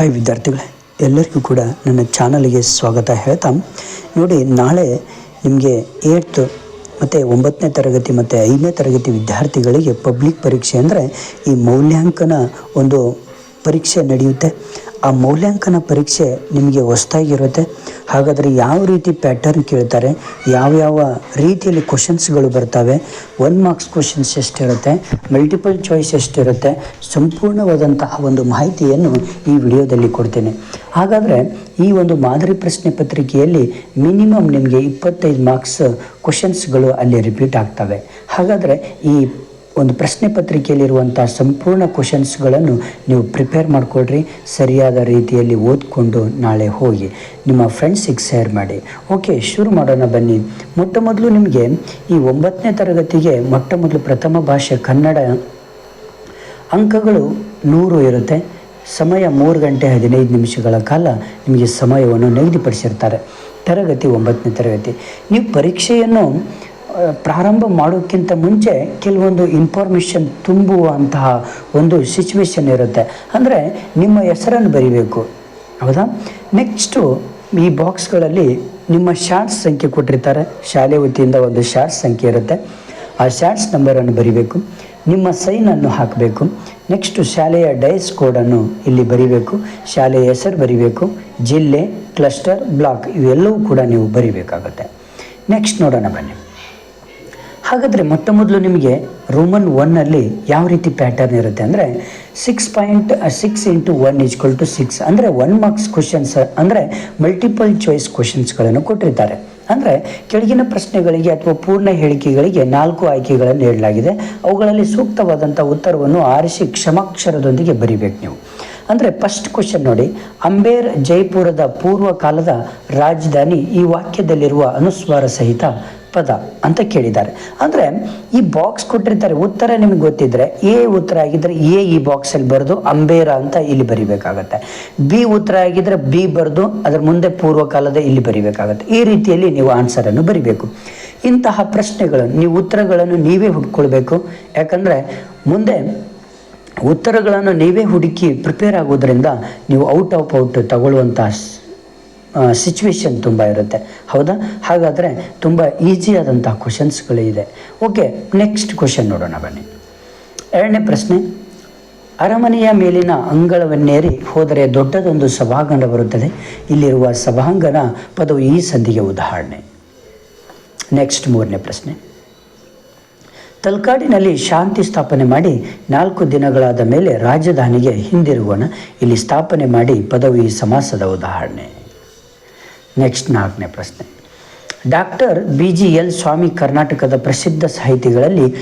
Hi ವಿದ್ಯಾರ್ಥಿಗಳೇ, ಎಲ್ಲರಿಗೂ ಕೂಡ ನನ್ನ ಚಾನಲ್ಗೆ ಸ್ವಾಗತ ಹೇಳ್ತಾ, ನೋಡಿ ನಾಳೆ ನಿಮಗೆ ಏಟ್ತ್ ಮತ್ತು ಒಂಬತ್ತನೇ ತರಗತಿ ಮತ್ತು ಐದನೇ ತರಗತಿ ವಿದ್ಯಾರ್ಥಿಗಳಿಗೆ ಪಬ್ಲಿಕ್ ಪರೀಕ್ಷೆ ಅಂದರೆ ಈ ಮೌಲ್ಯಾಂಕನ ಒಂದು ಪರೀಕ್ಷೆ ನಡೆಯುತ್ತೆ. ಆ ಮೌಲ್ಯಾಂಕನ ಪರೀಕ್ಷೆ ನಿಮಗೆ ಹೊಸ್ದಾಗಿರುತ್ತೆ. ಹಾಗಾದರೆ ಯಾವ ರೀತಿ ಪ್ಯಾಟರ್ನ್ ಕೇಳ್ತಾರೆ? ಯಾವ್ಯಾವ ರೀತಿಯಲ್ಲಿ ಕ್ವಶನ್ಸ್ಗಳು ಬರ್ತವೆ? ಒನ್ ಮಾರ್ಕ್ಸ್ ಕ್ವಶನ್ಸ್ ಎಷ್ಟಿರುತ್ತೆ? ಮಲ್ಟಿಪಲ್ ಚಾಯ್ಸ್ ಎಷ್ಟಿರುತ್ತೆ? ಸಂಪೂರ್ಣವಾದಂತಹ ಒಂದು ಮಾಹಿತಿಯನ್ನು ಈ ವಿಡಿಯೋದಲ್ಲಿ ಕೊಡ್ತೇನೆ. ಹಾಗಾದರೆ ಈ ಒಂದು ಮಾದರಿ ಪ್ರಶ್ನೆ ಪತ್ರಿಕೆಯಲ್ಲಿ ಮಿನಿಮಮ್ ನಿಮಗೆ ಇಪ್ಪತ್ತೈದು ಮಾರ್ಕ್ಸ್ ಕ್ವಶನ್ಸ್ಗಳು ಅಲ್ಲಿ ರಿಪೀಟ್ ಆಗ್ತವೆ. ಹಾಗಾದರೆ ಈ ಒಂದು ಪ್ರಶ್ನೆ ಪತ್ರಿಕೆಯಲ್ಲಿರುವಂಥ ಸಂಪೂರ್ಣ ಕ್ವಶನ್ಸ್ಗಳನ್ನು ನೀವು ಪ್ರಿಪೇರ್ ಮಾಡಿಕೊಡ್ರಿ ಸರಿಯಾದ ರೀತಿಯಲ್ಲಿ ಓದ್ಕೊಂಡು ನಾಳೆ ಹೋಗಿ ನಿಮ್ಮ ಫ್ರೆಂಡ್ಸಿಗೆ ಶೇರ್ ಮಾಡಿ. ಓಕೆ ಶುರು ಮಾಡೋಣ ಬನ್ನಿ. ಮೊಟ್ಟ ಮೊದಲು ನಿಮಗೆ ಈ ಒಂಬತ್ತನೇ ತರಗತಿಗೆ ಮೊಟ್ಟ ಮೊದಲು ಪ್ರಥಮ ಭಾಷೆ ಕನ್ನಡ ಅಂಕಗಳು ನೂರು ಇರುತ್ತೆ. ಸಮಯ ಮೂರು ಗಂಟೆ ಹದಿನೈದು ನಿಮಿಷಗಳ ಕಾಲ ನಿಮಗೆ ಸಮಯವನ್ನು ನಿಗದಿಪಡಿಸಿರ್ತಾರೆ. ತರಗತಿ ಒಂಬತ್ತನೇ ತರಗತಿ. ನೀವು ಪರೀಕ್ಷೆಯನ್ನು ಪ್ರಾರಂಭ ಮಾಡೋಕ್ಕಿಂತ ಮುಂಚೆ ಕೆಲವೊಂದು ಇನ್ಫಾರ್ಮೇಷನ್ ತುಂಬುವಂತಹ ಒಂದು ಸಿಚುವೇಶನ್ ಇರುತ್ತೆ. ಅಂದರೆ ನಿಮ್ಮ ಹೆಸರನ್ನು ಬರಿಬೇಕು. ಹೌದಾ? ನೆಕ್ಸ್ಟು ಈ ಬಾಕ್ಸ್ಗಳಲ್ಲಿ ನಿಮ್ಮ ಶಾರ್ಟ್ಸ್ ಸಂಖ್ಯೆ ಕೊಟ್ಟಿರ್ತಾರೆ. ಶಾಲೆ ವತಿಯಿಂದ ಒಂದು ಶಾರ್ಟ್ಸ್ ಸಂಖ್ಯೆ ಇರುತ್ತೆ. ಆ ಶಾರ್ಟ್ಸ್ ನಂಬರನ್ನು ಬರಿಬೇಕು. ನಿಮ್ಮ ಸೈನನ್ನು ಹಾಕಬೇಕು. ನೆಕ್ಸ್ಟು ಶಾಲೆಯ ಡೈಸ್ ಕೋಡನ್ನು ಇಲ್ಲಿ ಬರಿಬೇಕು. ಶಾಲೆಯ ಹೆಸರು ಬರಿಬೇಕು. ಜಿಲ್ಲೆ ಕ್ಲಸ್ಟರ್ ಬ್ಲಾಕ್ ಇವೆಲ್ಲವೂ ಕೂಡ ನೀವು ಬರಿಬೇಕಾಗುತ್ತೆ. ನೆಕ್ಸ್ಟ್ ನೋಡೋಣ ಬನ್ನಿ. ಹಾಗಾದರೆ ಮೊಟ್ಟ ಮೊದಲು ನಿಮಗೆ ರೋಮನ್ ಒನ್ನಲ್ಲಿ ಯಾವ ರೀತಿ ಪ್ಯಾಟರ್ನ್ ಇರುತ್ತೆ ಅಂದರೆ six point six into one equal to six ಅಂದರೆ ಒನ್ ಮಾರ್ಕ್ಸ್ ಕ್ವಶನ್ಸ್ ಅಂದರೆ ಮಲ್ಟಿಪಲ್ ಚಾಯ್ಸ್ ಕ್ವಶನ್ಸ್ಗಳನ್ನು ಕೊಟ್ಟಿರ್ತಾರೆ. ಅಂದರೆ ಕೆಳಗಿನ ಪ್ರಶ್ನೆಗಳಿಗೆ ಅಥವಾ ಪೂರ್ಣ ಹೇಳಿಕೆಗಳಿಗೆ ನಾಲ್ಕು ಆಯ್ಕೆಗಳನ್ನು ನೀಡಲಾಗಿದೆ. ಅವುಗಳಲ್ಲಿ ಸೂಕ್ತವಾದಂಥ ಉತ್ತರವನ್ನು ಆರಿಸಿ ಕ್ಷಮಾಕ್ಷರದೊಂದಿಗೆ ಬರಿಬೇಕು ನೀವು. ಅಂದರೆ ಫಸ್ಟ್ ಕ್ವಶನ್ ನೋಡಿ. ಅಂಬೇರ್ ಜೈಪುರದ ಪೂರ್ವ ಕಾಲದ ರಾಜಧಾನಿ ಈ ವಾಕ್ಯದಲ್ಲಿರುವ ಅನುಸ್ವಾರ ಸಹಿತ ಪದ ಅಂತ ಕೇಳಿದ್ದಾರೆ. ಅಂದರೆ ಈ ಬಾಕ್ಸ್ ಕೊಟ್ಟಿರ್ತಾರೆ, ಉತ್ತರ ನಿಮಗೆ ಗೊತ್ತಿದ್ರೆ, ಎ ಉತ್ತರ ಆಗಿದ್ರೆ ಎ ಈ ಬಾಕ್ಸಲ್ಲಿ ಬರೆದು ಅಂಬೇರ ಅಂತ ಇಲ್ಲಿ ಬರಿಬೇಕಾಗತ್ತೆ. ಬಿ ಉತ್ತರ ಆಗಿದ್ರೆ ಬಿ ಬರೆದು ಅದರ ಮುಂದೆ ಪೂರ್ವ ಕಾಲದ ಇಲ್ಲಿ ಬರಿಬೇಕಾಗತ್ತೆ. ಈ ರೀತಿಯಲ್ಲಿ ನೀವು ಆನ್ಸರನ್ನು ಬರಿಬೇಕು. ಇಂತಹ ಪ್ರಶ್ನೆಗಳನ್ನು ನೀವು ಉತ್ತರಗಳನ್ನು ನೀವೇ ಹುಡ್ಕೊಳ್ಬೇಕು. ಯಾಕಂದರೆ ಮುಂದೆ ಉತ್ತರಗಳನ್ನು ನೀವೇ ಹುಡುಕಿ ಪ್ರಿಪೇರ್ ಆಗೋದ್ರಿಂದ ನೀವು ಔಟ್ ಆಫ್ ಔಟ್ ತಗೊಳ್ಳುವಂಥ ಸಿಚುವೇಶನ್ ತುಂಬ ಇರುತ್ತೆ. ಹೌದಾ? ಹಾಗಾದರೆ ತುಂಬ ಈಸಿಯಾದಂಥ ಕ್ವಶನ್ಸ್ಗಳಿದೆ ಓಕೆ ನೆಕ್ಸ್ಟ್ ಕ್ವಶನ್ ನೋಡೋಣ ಬನ್ನಿ. ಎರಡನೇ ಪ್ರಶ್ನೆ, ಅರಮನೆಯ ಮೇಲಿನ ಅಂಗಳವನ್ನೇರಿ ಹೋದರೆ ದೊಡ್ಡದೊಂದು ಸಭಾಂಗಣ ಬರುತ್ತದೆ. ಇಲ್ಲಿರುವ ಸಭಾಂಗಣ ಪದವು ಈ ಸಂಧಿಗೆ ಉದಾಹರಣೆ. ನೆಕ್ಸ್ಟ್ ಮೂರನೇ ಪ್ರಶ್ನೆ. ತಲ್ಕಾಡಿನಲ್ಲಿ ಶಾಂತಿ ಸ್ಥಾಪನೆ ಮಾಡಿ ನಾಲ್ಕು ದಿನಗಳಾದ ಮೇಲೆ ರಾಜಧಾನಿಗೆ ಹಿಂದಿರುಗೋಣ. ಇಲ್ಲಿ ಸ್ಥಾಪನೆ ಮಾಡಿ ಪದವಿ ಸಮಾಸದ ಉದಾಹರಣೆ. ನೆಕ್ಸ್ಟ್ ನಾಲ್ಕನೇ ಪ್ರಶ್ನೆ. Doctor B G L Swamy ಕರ್ನಾಟಕದ ಪ್ರಸಿದ್ಧ ಸಾಹಿತಿಗಳಲ್ಲಿ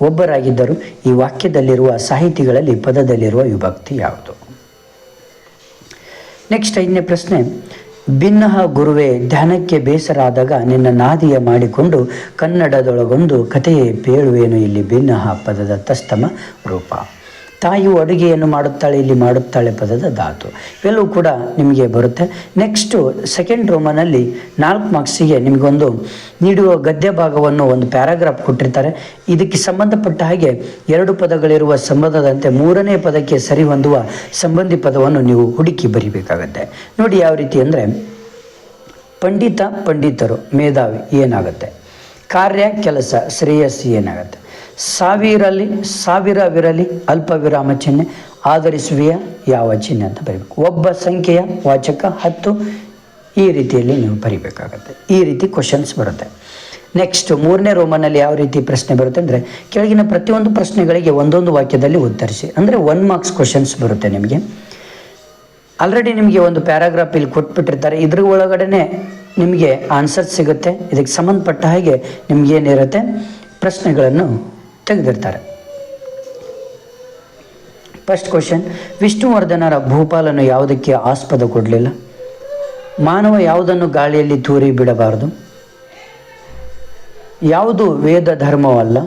ಒಬ್ಬರಾಗಿದ್ದರು. ಈ ವಾಕ್ಯದಲ್ಲಿರುವ ಸಾಹಿತಿಗಳಲ್ಲಿ ಪದದಲ್ಲಿರುವ ವಿಭಕ್ತಿ ಯಾವುದು? ನೆಕ್ಸ್ಟ್ ಐದನೇ ಪ್ರಶ್ನೆ. ಭಿನ್ನಹ ಗುರುವೇ, ಧ್ಯಾನಕ್ಕೆ ಬೇಸರಾದಾಗ ನಿನ್ನ ನಾದಿಯ ಮಾಡಿಕೊಂಡು ಕನ್ನಡದೊಳಗೊಂದು ಕಥೆಯೇ ಪೇಳುವೇನು ಇಲ್ಲಿ ಭಿನ್ನಹ ಪದದ ತಸ್ತಮ ರೂಪ. ತಾಯಿಯು ಅಡುಗೆಯನ್ನು ಮಾಡುತ್ತಾಳೆ, ಇಲ್ಲಿ ಮಾಡುತ್ತಾಳೆ ಪದದ ಧಾತು. ಇವೆಲ್ಲವೂ ಕೂಡ ನಿಮಗೆ ಬರುತ್ತೆ. ನೆಕ್ಸ್ಟು ಸೆಕೆಂಡ್ ರೋಮನಲ್ಲಿ ನಾಲ್ಕು ಮಾರ್ಕ್ಸಿಗೆ ನಿಮಗೊಂದು ನೀಡುವ ಗದ್ಯ ಭಾಗವನ್ನು ಒಂದು ಪ್ಯಾರಾಗ್ರಾಫ್ ಕೊಟ್ಟಿರ್ತಾರೆ. ಇದಕ್ಕೆ ಸಂಬಂಧಪಟ್ಟ ಹಾಗೆ ಎರಡು ಪದಗಳಿರುವ ಸಂಬಂಧದಂತೆ ಮೂರನೇ ಪದಕ್ಕೆ ಸರಿ ಹೊಂದುವ ಸಂಬಂಧಿ ಪದವನ್ನು ನೀವು ಹುಡುಕಿ ಬರಿಬೇಕಾಗತ್ತೆ. ನೋಡಿ ಯಾವ ರೀತಿ ಅಂದರೆ, ಪಂಡಿತ ಪಂಡಿತರು, ಮೇಧಾವಿ ಏನಾಗುತ್ತೆ? ಕಾರ್ಯ, ಕೆಲಸ, ಶ್ರೇಯಸ್ಸು ಏನಾಗುತ್ತೆ? ಸಾವಿರಲ್ಲಿ ಸಾವಿರವಿರಲಿ ಅಲ್ಪ ವಿರಾಮ ಚಿಹ್ನೆ ಆಧರಿಸುವೆಯ ಯಾವ ಚಿಹ್ನೆ ಅಂತ ಬರೀಬೇಕು. ಒಬ್ಬ ಸಂಖ್ಯೆಯ ವಾಚಕ ಹತ್ತು ಈ ರೀತಿಯಲ್ಲಿ ನೀವು ಬರಿಬೇಕಾಗತ್ತೆ. ಈ ರೀತಿ ಕ್ವಶನ್ಸ್ ಬರುತ್ತೆ. ನೆಕ್ಸ್ಟ್ ಮೂರನೇ ರೋಮನಲ್ಲಿ ಯಾವ ರೀತಿ ಪ್ರಶ್ನೆ ಬರುತ್ತೆ ಅಂದರೆ ಕೆಳಗಿನ ಪ್ರತಿಯೊಂದು ಪ್ರಶ್ನೆಗಳಿಗೆ ಒಂದೊಂದು ವಾಕ್ಯದಲ್ಲಿ ಉತ್ತರಿಸಿ. ಅಂದರೆ ಒನ್ ಮಾರ್ಕ್ಸ್ ಕ್ವಶನ್ಸ್ ಬರುತ್ತೆ ನಿಮಗೆ. ಆಲ್ರೆಡಿ ನಿಮಗೆ ಒಂದು ಪ್ಯಾರಾಗ್ರಾಫ್ ಇಲ್ಲಿ ಕೊಟ್ಬಿಟ್ಟಿರ್ತಾರೆ. ಇದ್ರ ಒಳಗಡೆ ನಿಮಗೆ ಆನ್ಸರ್ ಸಿಗುತ್ತೆ. ಇದಕ್ಕೆ ಸಂಬಂಧಪಟ್ಟ ಹಾಗೆ ನಿಮಗೇನಿರುತ್ತೆ ಪ್ರಶ್ನೆಗಳನ್ನು ತೆಗೆದಿರ್ತಾರೆ. ಫಸ್ಟ್ ಕ್ವಶನ್ ವಿಷ್ಣುವರ್ಧನರ ಭೂಪಾಲನ್ನು ಯಾವುದಕ್ಕೆ ಆಸ್ಪದ ಕೊಡಲಿಲ್ಲ? ಮಾನವ ಯಾವುದನ್ನು ಗಾಳಿಯಲ್ಲಿ ತೂರಿ ಬಿಡಬಾರದು? ಯಾವುದು ವೇದ ಧರ್ಮವಲ್ಲ?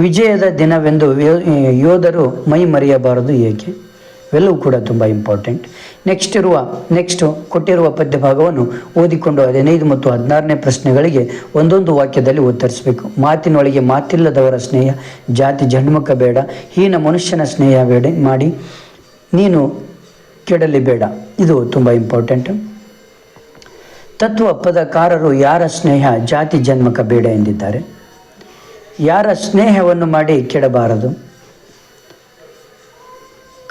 ವಿಜಯದ ದಿನವೆಂದು ಯೋಧರು ಮೈ ಮರೆಯಬಾರದು ಏಕೆ? ಇವೆಲ್ಲವೂ ಕೂಡ ತುಂಬ ಇಂಪಾರ್ಟೆಂಟ್ ನೆಕ್ಸ್ಟ್ ಇರುವ ನೆಕ್ಸ್ಟ್ ಕೊಟ್ಟಿರುವ ಪದ್ಯ ಭಾಗವನ್ನು ಓದಿಕೊಂಡು ಹದಿನೈದು ಮತ್ತು ಹದಿನಾರನೇ ಪ್ರಶ್ನೆಗಳಿಗೆ ಒಂದೊಂದು ವಾಕ್ಯದಲ್ಲಿ ಉತ್ತರಿಸಬೇಕು. ಮಾತಿನೊಳಗೆ ಮಾತಿಲ್ಲದವರ ಸ್ನೇಹ, ಜಾತಿ ಜನ್ಮಕ ಬೇಡ, ಹೀನ ಮನುಷ್ಯನ ಸ್ನೇಹ ಬೇಡ, ಮಾಡಿ, ನೀನು ಕೆಡಲಿ ಬೇಡ. ಇದು ತುಂಬ ಇಂಪಾರ್ಟೆಂಟ್ ತತ್ವ ಪದಕಾರರು ಯಾರ ಸ್ನೇಹ, ಜಾತಿ ಜನ್ಮಕ ಬೇಡ ಎಂದಿದ್ದಾರೆ. ಯಾರ ಸ್ನೇಹವನ್ನು ಮಾಡಿ ಕೆಡಬಾರದು?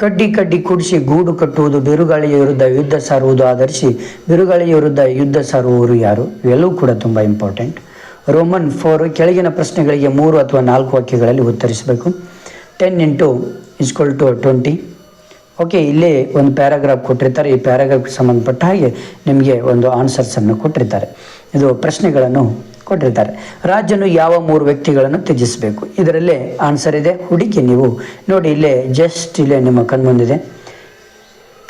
ಕಡ್ಡಿ ಕಡ್ಡಿ ಕುಡಿಸಿ ಗೂಡು ಕಟ್ಟುವುದು, ಬಿರುಗಾಳಿಯ ವಿರುದ್ಧ ಯುದ್ಧ ಸಾರುವುದು ಆಧರಿಸಿ ಬಿರುಗಾಳಿಯ ವಿರುದ್ಧ ಯುದ್ಧ ಸಾರುವವರು ಯಾರು? ಇವೆಲ್ಲವೂ ಕೂಡ ತುಂಬ ಇಂಪಾರ್ಟೆಂಟ್ ರೋಮನ್ ಫೋರ್ ಕೆಳಗಿನ ಪ್ರಶ್ನೆಗಳಿಗೆ ಮೂರು ಅಥವಾ ನಾಲ್ಕು ವಾಕ್ಯಗಳಲ್ಲಿ ಉತ್ತರಿಸಬೇಕು. Ten into equal to twenty okay ಇಲ್ಲೇ ಒಂದು ಪ್ಯಾರಾಗ್ರಾಫ್ ಕೊಟ್ಟಿರ್ತಾರೆ. ಈ ಪ್ಯಾರಾಗ್ರಾಫ್ಗೆ ಸಂಬಂಧಪಟ್ಟ ಹಾಗೆ ನಿಮಗೆ ಒಂದು ಆನ್ಸರ್ಸನ್ನು ಕೊಟ್ಟಿರ್ತಾರೆ. ಇದು ಪ್ರಶ್ನೆಗಳನ್ನು ಕೊಟ್ಟಿರ್ತಾರೆ. ರಾಜನು ಯಾವ ಮೂರು ವ್ಯಕ್ತಿಗಳನ್ನು ತ್ಯಜಿಸಬೇಕು? ಇದರಲ್ಲೇ ಆನ್ಸರ್ ಇದೆ. ಹುಡುಕಿ ನೀವು. ನೋಡಿ, ಇಲ್ಲೇ ಜಸ್ಟ್ ಇಲ್ಲೇ ನಿಮ್ಮ ಕಣ್ಮುಂದಿದೆ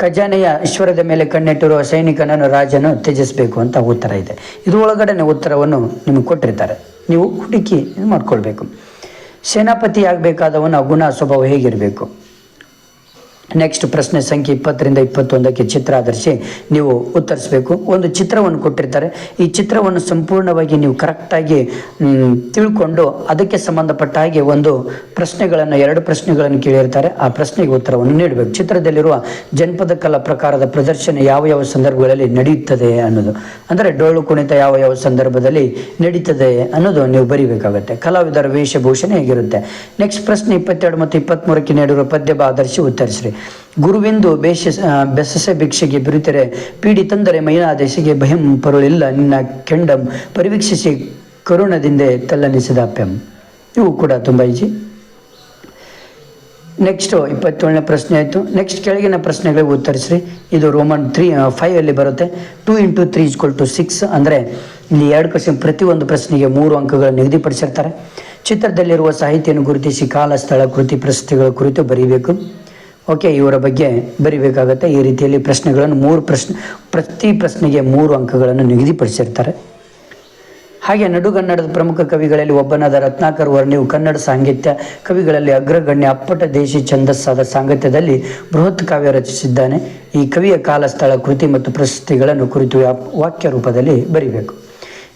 ಖಜಾನೆಯ ಈಶ್ವರದ ಮೇಲೆ ಕಣ್ಣಿಟ್ಟಿರುವ ಸೈನಿಕನನ್ನು ರಾಜನು ತ್ಯಜಿಸಬೇಕು ಅಂತ ಉತ್ತರ ಇದೆ. ಇದು ಒಳಗಡೆ ಉತ್ತರವನ್ನು ನಿಮಗೆ ಕೊಟ್ಟಿರ್ತಾರೆ. ನೀವು ಹುಡುಕಿ ಮಾಡ್ಕೊಳ್ಬೇಕು. ಸೇನಾಪತಿ ಆಗಬೇಕಾದವನ ಗುಣ ಸ್ವಭಾವ ಹೇಗಿರಬೇಕು? ನೆಕ್ಸ್ಟ್ ಪ್ರಶ್ನೆ ಸಂಖ್ಯೆ ಇಪ್ಪತ್ತರಿಂದ ಇಪ್ಪತ್ತೊಂದಕ್ಕೆ ಚಿತ್ರ ಆಧರಿಸಿ ನೀವು ಉತ್ತರಿಸಬೇಕು. ಒಂದು ಚಿತ್ರವನ್ನು ಕೊಟ್ಟಿರ್ತಾರೆ. ಈ ಚಿತ್ರವನ್ನು ಸಂಪೂರ್ಣವಾಗಿ ನೀವು ಕರೆಕ್ಟಾಗಿ ತಿಳ್ಕೊಂಡು ಅದಕ್ಕೆ ಸಂಬಂಧಪಟ್ಟ ಹಾಗೆ ಒಂದು ಪ್ರಶ್ನೆಗಳನ್ನು, ಎರಡು ಪ್ರಶ್ನೆಗಳನ್ನು ಕೇಳಿರ್ತಾರೆ. ಆ ಪ್ರಶ್ನೆಗೆ ಉತ್ತರವನ್ನು ನೀಡಬೇಕು. ಚಿತ್ರದಲ್ಲಿರುವ ಜನಪದ ಕಲಾ ಪ್ರಕಾರದ ಪ್ರದರ್ಶನ ಯಾವ ಯಾವ ಸಂದರ್ಭಗಳಲ್ಲಿ ನಡೆಯುತ್ತದೆ ಅನ್ನೋದು. ಅಂದರೆ ಡೊಳ್ಳು ಕುಣಿತ ಯಾವ ಯಾವ ಸಂದರ್ಭದಲ್ಲಿ ನಡೀತದೆ ಅನ್ನೋದು ನೀವು ಬರೀಬೇಕಾಗುತ್ತೆ. ಕಲಾವಿದರ ವೇಷಭೂಷಣ ಹೇಗಿರುತ್ತೆ? ನೆಕ್ಸ್ಟ್ ಪ್ರಶ್ನೆ ಇಪ್ಪತ್ತೆರಡು ಮತ್ತು ಇಪ್ಪತ್ತ್ಮೂರಕ್ಕೆ ನೀಡಿರುವ ಪದ್ಯ ಆಧರಿಸಿ ಉತ್ತರಿಸಿರಿ. ಗುರುವಿಂದು ಬೇಷ ಬೆಸಸೆ ಭಿಕ್ಷೆಗೆ ಬಿರುತ್ತರೆ ಪೀಡಿ ತಂದರೆ ಮೈನಾದೇಶಿಗೆ ಭಯಂ ಪರುಳಿಲ್ಲ, ನಿನ್ನ ಕೆಂಡಂ ಪರಿವೀಕ್ಷಿಸಿ ಕರುಣದಿಂದ ತಲ್ಲನಿಸಿದ ಪೆಂ. ಇವು ಕೂಡ ತುಂಬ ಈಜಿ. ನೆಕ್ಸ್ಟ್ ಇಪ್ಪತ್ತೇಳನೇ ಪ್ರಶ್ನೆ ಆಯಿತು. ನೆಕ್ಸ್ಟ್ ಕೆಳಗಿನ ಪ್ರಶ್ನೆಗಳಿಗೆ ಉತ್ತರಿಸ್ರಿ. ಇದು ರೋಮನ್ ತ್ರೀ ಫೈವ್ ಅಲ್ಲಿ ಬರುತ್ತೆ. Two into three equal to six ಅಂದರೆ ಇಲ್ಲಿ ಎರಡು ಕ್ವಶನ್ ಪ್ರತಿಯೊಂದು ಪ್ರಶ್ನೆಗೆ ಮೂರು ಅಂಕಗಳನ್ನು ನಿಗದಿಪಡಿಸಿರ್ತಾರೆ. ಚಿತ್ರದಲ್ಲಿರುವ ಸಾಹಿತ್ಯವನ್ನು ಗುರುತಿಸಿ ಕಾಲ ಸ್ಥಳ ಕೃತಿ ಪ್ರಶಸ್ತಿಗಳ ಕುರಿತು ಬರೀಬೇಕು. ಓಕೆ, ಇವರ ಬಗ್ಗೆ ಬರಿಬೇಕಾಗತ್ತೆ. ಈ ರೀತಿಯಲ್ಲಿ ಪ್ರಶ್ನೆಗಳನ್ನು ಮೂರು ಪ್ರಶ್ನೆ, ಪ್ರತಿ ಪ್ರಶ್ನೆಗೆ ಮೂರು ಅಂಕಗಳನ್ನು ನಿಗದಿಪಡಿಸಿರ್ತಾರೆ. ಹಾಗೆ ನಡುಗನ್ನಡದ ಪ್ರಮುಖ ಕವಿಗಳಲ್ಲಿ ಒಬ್ಬನಾದ ರತ್ನಾಕರ್ ವರ್ಣಿಯು ಕನ್ನಡ ಸಾಹಿತ್ಯ ಕವಿಗಳಲ್ಲಿ ಅಗ್ರಗಣ್ಯ ಅಪ್ಪಟ ದೇಶಿ ಛಂದಸ್ಸಾದ ಸಾಂಗತ್ಯದಲ್ಲಿ ಬೃಹತ್ ಕಾವ್ಯ ರಚಿಸಿದ್ದಾನೆ. ಈ ಕವಿಯ ಕಾಲ ಸ್ಥಳ ಕೃತಿ ಮತ್ತು ಪ್ರಶಸ್ತಿಗಳನ್ನು ಕುರಿತು ವಾಕ್ಯ ರೂಪದಲ್ಲಿ ಬರಿಬೇಕು.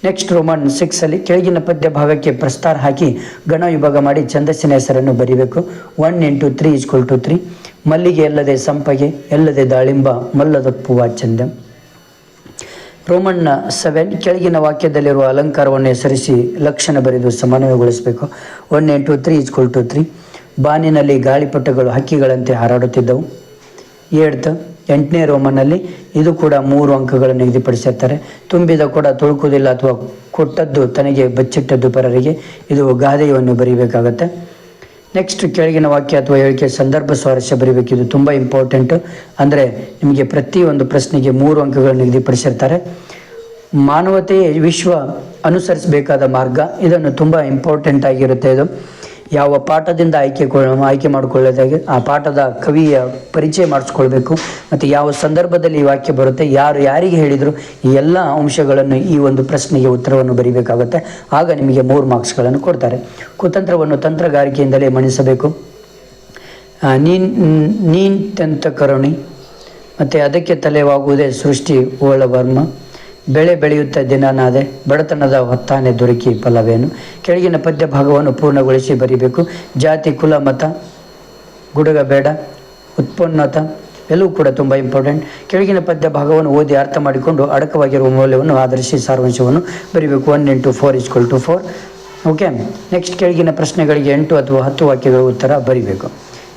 ನೆಕ್ಸ್ಟ್ ರೋಮನ್ ಸಿಕ್ಸ್ ಅಲ್ಲಿ ಕೆಳಗಿನ ಪದ್ಯ ಭಾಗಕ್ಕೆ ಪ್ರಸ್ತಾರ ಹಾಕಿ ಗಣ ವಿಭಾಗ ಮಾಡಿ ಛಂದಸ್ಸಿನ ಹೆಸರನ್ನು ಬರಿಬೇಕು. One into three equal to three. ಮಲ್ಲಿಗೆ ಎಲ್ಲದೆ ಸಂಪಗೆ, ಎಲ್ಲದೆ ದಾಳಿಂಬ, ಮಲ್ಲದಪ್ಪುವ ಚಂದ. ರೋಮನ್ ಸೆವೆನ್ ಕೆಳಗಿನ ವಾಕ್ಯದಲ್ಲಿರುವ ಅಲಂಕಾರವನ್ನು ಹೆಸರಿಸಿ ಲಕ್ಷಣ ಬರೆದು ಸಮನ್ವಯಗೊಳಿಸಬೇಕು. One into three is equal two three. ಬಾನಿನಲ್ಲಿ ಗಾಳಿಪಟಗಳು ಹಕ್ಕಿಗಳಂತೆ ಹಾರಾಡುತ್ತಿದ್ದವು. ಏಡ್ತ, ಎಂಟನೇ ರೋಮನ್ನಲ್ಲಿ ಇದು ಕೂಡ ಮೂರು ಅಂಕಗಳನ್ನು ನಿಗದಿಪಡಿಸಿರ್ತಾರೆ ತುಂಬಿದ ಕೂಡ ತುಳುಕುವುದಿಲ್ಲ ಅಥವಾ ಕೊಟ್ಟದ್ದು ತನಗೆ ಬಚ್ಚಿಟ್ಟದ್ದು ಪರರಿಗೆ ಇದು ಗಾದೆಯನ್ನು ಬರೀಬೇಕಾಗತ್ತೆ. ನೆಕ್ಸ್ಟ್ ಕೆಳಗಿನ ವಾಕ್ಯ ಅಥವಾ ಹೇಳಿಕೆ ಸಂದರ್ಭ ಸ್ವಾರಸ್ಯ ಬರೀಬೇಕು. ಇದು ತುಂಬ ಇಂಪಾರ್ಟೆಂಟ್ ಅಂದರೆ ನಿಮಗೆ ಪ್ರತಿಯೊಂದು ಪ್ರಶ್ನೆಗೆ ಮೂರು ಅಂಕಗಳನ್ನು ನಿಗದಿಪಡಿಸಿರ್ತಾರೆ. ಮಾನವತೆಯೇ ವಿಶ್ವ ಅನುಸರಿಸಬೇಕಾದ ಮಾರ್ಗ. ಇದನ್ನು ತುಂಬ ಇಂಪಾರ್ಟೆಂಟ್ ಆಗಿರುತ್ತೆ ಇದು. ಯಾವ ಪಾಠದಿಂದ ಆಯ್ಕೆ ಆಯ್ಕೆ ಮಾಡಿಕೊಳ್ಳೋದಾಗಿ, ಆ ಪಾಠದ ಕವಿಯ ಪರಿಚಯ ಮಾಡಿಸ್ಕೊಳ್ಬೇಕು. ಮತ್ತು ಯಾವ ಸಂದರ್ಭದಲ್ಲಿ ಈ ವಾಕ್ಯ ಬರುತ್ತೆ, ಯಾರು ಯಾರಿಗೆ ಹೇಳಿದರು, ಈ ಎಲ್ಲ ಅಂಶಗಳನ್ನು ಈ ಒಂದು ಪ್ರಶ್ನೆಗೆ ಉತ್ತರವನ್ನು ಬರೀಬೇಕಾಗುತ್ತೆ. ಆಗ ನಿಮಗೆ ಮೂರು ಮಾರ್ಕ್ಸ್ಗಳನ್ನು ಕೊಡ್ತಾರೆ. ಕುತಂತ್ರವನ್ನು ತಂತ್ರಗಾರಿಕೆಯಿಂದಲೇ ಮಣಿಸಬೇಕು. ನೀನ್ ನೀನ್ ತಂತ ಕರುಣಿ. ಮತ್ತು ಅದಕ್ಕೆ ತಲೆವಾಗುವುದೇ ಸೃಷ್ಟಿ ಓಳವರ್ಮ ಬೆಳೆ ಬೆಳೆಯುತ್ತ ದಿನನಾದೆ ಬಡತನದ ಹೊತ್ತಾನೆ ದೊರಕಿ ಫಲವೇನು? ಕೆಳಗಿನ ಪದ್ಯ ಭಾಗವನ್ನು ಪೂರ್ಣಗೊಳಿಸಿ ಬರೀಬೇಕು. ಜಾತಿ, ಕುಲ, ಮತ, ಗುಡುಗ, ಬೇಡ, ಉತ್ಪನ್ನತ, ಎಲ್ಲವೂ ಕೂಡ ತುಂಬ ಇಂಪಾರ್ಟೆಂಟ್ ಕೆಳಗಿನ ಪದ್ಯ ಭಾಗವನ್ನು ಓದಿ ಅರ್ಥ ಮಾಡಿಕೊಂಡು ಅಡಕವಾಗಿರುವ ಮೌಲ್ಯವನ್ನು ಆಧರಿಸಿ ಸಾರಾಂಶವನ್ನು ಬರೀಬೇಕು. One into four equal to four okay next ಕೆಳಗಿನ ಪ್ರಶ್ನೆಗಳಿಗೆ ಎಂಟು ಅಥವಾ ಹತ್ತು ವಾಕ್ಯಗಳ ಉತ್ತರ ಬರಿಬೇಕು.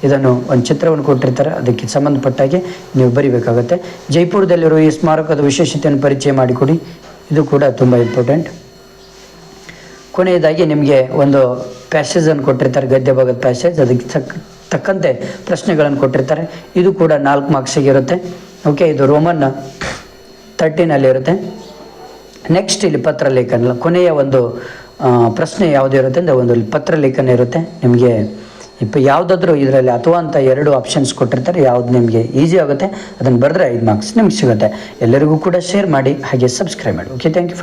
ಇದನ್ನು ಒಂದು ಚಿತ್ರವನ್ನು ಕೊಟ್ಟಿರ್ತಾರೆ. ಅದಕ್ಕೆ ಸಂಬಂಧಪಟ್ಟಾಗೆ ನೀವು ಬರಿಬೇಕಾಗುತ್ತೆ. ಜೈಪುರದಲ್ಲಿರುವ ಈ ಸ್ಮಾರಕದ ವಿಶೇಷತೆಯನ್ನು ಪರಿಚಯ ಮಾಡಿಕೊಡಿ. ಇದು ಕೂಡ ತುಂಬ ಇಂಪಾರ್ಟೆಂಟ್ ಕೊನೆಯದಾಗಿ ನಿಮಗೆ ಒಂದು ಪ್ಯಾಸೇಜನ್ನು ಕೊಟ್ಟಿರ್ತಾರೆ, ಗದ್ಯ ಭಾಗದ ಪ್ಯಾಸೇಜ್ ಅದಕ್ಕೆ ತಕ್ಕ ತಕ್ಕಂತೆ ಪ್ರಶ್ನೆಗಳನ್ನು ಕೊಟ್ಟಿರ್ತಾರೆ. ಇದು ಕೂಡ ನಾಲ್ಕು ಮಾರ್ಕ್ಸಿಗೆ ಇರುತ್ತೆ. ಓಕೆ ಇದು ರೋಮನ್ ತರ್ಟೀನಲ್ಲಿ ಇರುತ್ತೆ ನೆಕ್ಸ್ಟ್ ಇಲ್ಲಿ ಪತ್ರ ಲೇಖನ ಕೊನೆಯ ಒಂದು ಪ್ರಶ್ನೆ ಯಾವುದು ಇರುತ್ತೆ ಅಂದರೆ ಒಂದು ಪತ್ರ ಲೇಖನ ಇರುತ್ತೆ. ನಿಮಗೆ ಇಪ್ಪ ಯಾವುದಾದ್ರೂ ಇದರಲ್ಲಿ ಅಥವಾ ಅಂತ ಎರಡು ಆಪ್ಷನ್ಸ್ ಕೊಟ್ಟಿರ್ತಾರೆ, ಯಾವ್ದು ನಿಮಗೆ ಈಸಿ ಆಗುತ್ತೆ, ಅದನ್ನು ಬರೆದ್ರೆ ಐದು ಮಾರ್ಕ್ಸ್ ನಿಮ್ಗೆ ಸಿಗುತ್ತೆ. ಎಲ್ಲರಿಗೂ ಕೂಡ ಶೇರ್ ಮಾಡಿ, ಹಾಗೆ ಸಬ್ಸ್ಕ್ರೈಬ್ ಮಾಡಿ. Okay thank you